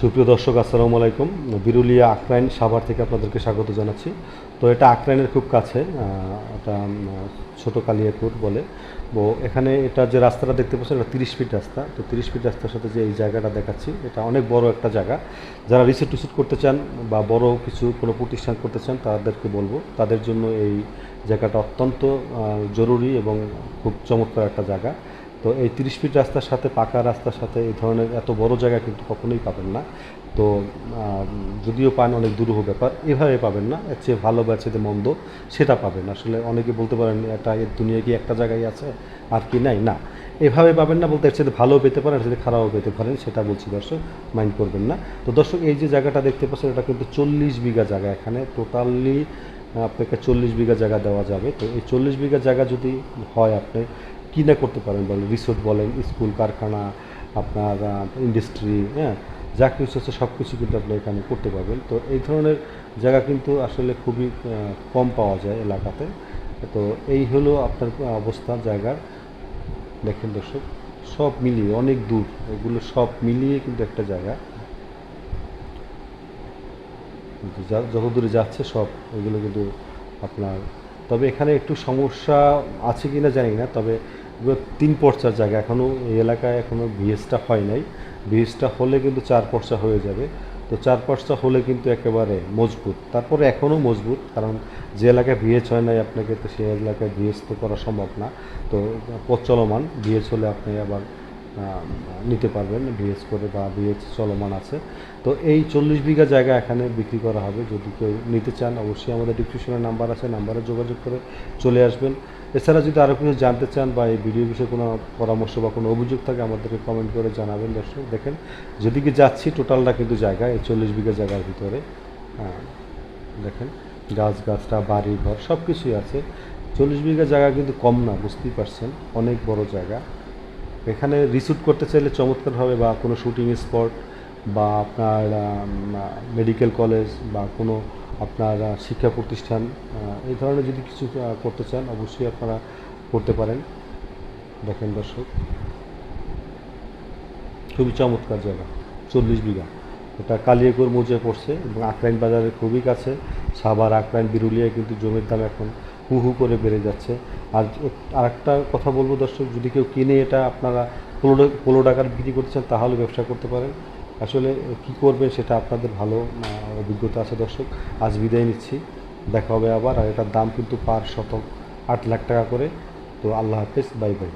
সুপ্রিয় দর্শক, আসসালামু আলাইকুম। বিরুলিয়া আক্রাইন সাভার থেকে আপনাদেরকে স্বাগত জানাচ্ছি। তো এটা আক্রাইনের খুব কাছে এটা ছোট কালিয়াকুর বলে। ও এখানে এটা যে রাস্তাটা দেখতে পাচ্ছেন, এটা তিরিশ ফিট রাস্তা। তো তিরিশ ফিট রাস্তার সাথে যে এই জায়গাটা দেখাচ্ছি, এটা অনেক বড় একটা জায়গা। যারা রিসিট টিসিট করতে চান বা বড় কিছু কোনো প্রতিষ্ঠান করতে চান, তাদেরকে বলব, তাদের জন্য এই জায়গাটা অত্যন্ত জরুরি এবং খুব চমৎকার একটা জায়গা। তো এই তিরিশ ফিট রাস্তার সাথে, পাকা রাস্তার সাথে এই ধরনের এত বড় জায়গা কিন্তু কখনোই পাবেন না। তো যদিও পান অনেক দুরূহ ব্যাপার, এভাবে পাবেন না। এর চেয়ে ভালো বা চেয়ে মন্দ সেটা পাবেন। আসলে অনেকে বলতে পারেন, এটা এর দুনিয়া কি একটা জায়গায় আছে আর কি নাই? না। এভাবে পাবেন না বলতে এর চেয়ে ভালো পেতে পারেন, এর চেয়ে খারাপও পেতে পারেন, সেটা বলছি দর্শক, মাইন্ড করবেন না। তো দর্শক, এই যে জায়গাটা দেখতে পাচ্ছেন, এটা কিন্তু চল্লিশ বিঘা জায়গা এখানে। টোটালি আপনাকে চল্লিশ বিঘা জায়গা দেওয়া যাবে। তো এই চল্লিশ বিঘা জায়গা যদি হয় আপনি কী না করতে পারেন? বলেন, রিসোর্ট বলেন, স্কুল, কারখানা, আপনার ইন্ডাস্ট্রি হ্যাঁ? যা কিছু আছে সব কিছু কিন্তু আপনি এখানে করতে পারবেন। তো এই ধরনের জায়গা কিন্তু আসলে খুবই কম পাওয়া যায় এলাকাতে। তো এই হলো আপনার অবস্থা, জায়গার। দেখেন দর্শক, সব মিলিয়ে, অনেক দূর, এগুলো সব মিলিয়ে কিন্তু একটা জায়গা। যত দূরে যাচ্ছে সব, এগুলো কিন্তু আপনার, তবে এখানে একটু সমস্যা আছে কি না জানি না, তবে তিন পর্চার জায়গা। এখনও এই এলাকায় এখনও ভিএসটা হয় নাই। ভিএসটা হলে কিন্তু চার পর্চা হয়ে যাবে। তো চার পর্চা হলে কিন্তু একেবারে মজবুত। তারপরে এখনও মজবুত, কারণ যে এলাকায় ভিএস হয় নাই আপনাকে, তো সেই এলাকায় ভিএস তো করা সম্ভব না। তো প্রচলমান চলমান ভিএচ হলে আপনি আবার নিতে পারবেন বিএস করে বা বিএস চলমান আছে। তো এই চল্লিশ বিঘা জায়গা এখানে বিক্রি করা হবে। যদি কেউ নিতে চান, অবশ্যই আমাদের ডিসক্রিপশনে নাম্বার আছে নাম্বারে যোগাযোগ করে চলে আসবেন। এছাড়া যদি আরও কিছু জানতে চান বা এই ভিডিও বিষয়ে কোনো পরামর্শ বা কোনো অভিযোগ থাকে, আমাদেরকে কমেন্ট করে জানাবেন দর্শক। দেখেন, যেদিকে যাচ্ছি টোটালটা কিন্তু জায়গা, এই চল্লিশ বিঘা জায়গার ভিতরে। হ্যাঁ দেখেন গাছ গাছটা বাড়ি ঘর সব কিছুই আছে। চল্লিশ বিঘা জায়গা কিন্তু কম না, বুঝতেই পারছেন, অনেক বড় জায়গা। এখানে রিস্যুট করতে চাইলে চমৎকারভাবে বা কোনো শুটিং স্পট বা আপনার মেডিকেল কলেজ বা কোনো আপনার শিক্ষা প্রতিষ্ঠান এই ধরনের যদি কিছু করতে চান, অবশ্যই আপনারা করতে পারেন। দেখেন দর্শক, খুবই চমৎকার জায়গা, চল্লিশ বিঘা। এটা কালিয়াকুর মৌজায় পড়ছে এবং আক্রাইন বাজারের খুবই কাছে। সাভার আক্রাইন বিরুলিয়ায় কিন্তু জমির দাম এখন হু হু করে বেড়ে যাচ্ছে। আর আরেকটা কথা বলব দর্শক, যদি কেউ কিনে এটা আপনারা পনেরো পনেরো টাকার বিক্রি করতে চান, তাহলে ব্যবসা করতে পারেন। আসলে কি করবেন সেটা আপনাদের ভালো অভিজ্ঞতা আছে দর্শক। আজ বিদায় নিচ্ছি। দেখা হবে আবার, আর এটার দাম কিন্তু পার শতক আট লাখ টাকা করে। তো আল্লাহ হাফেজ, বাই বাই।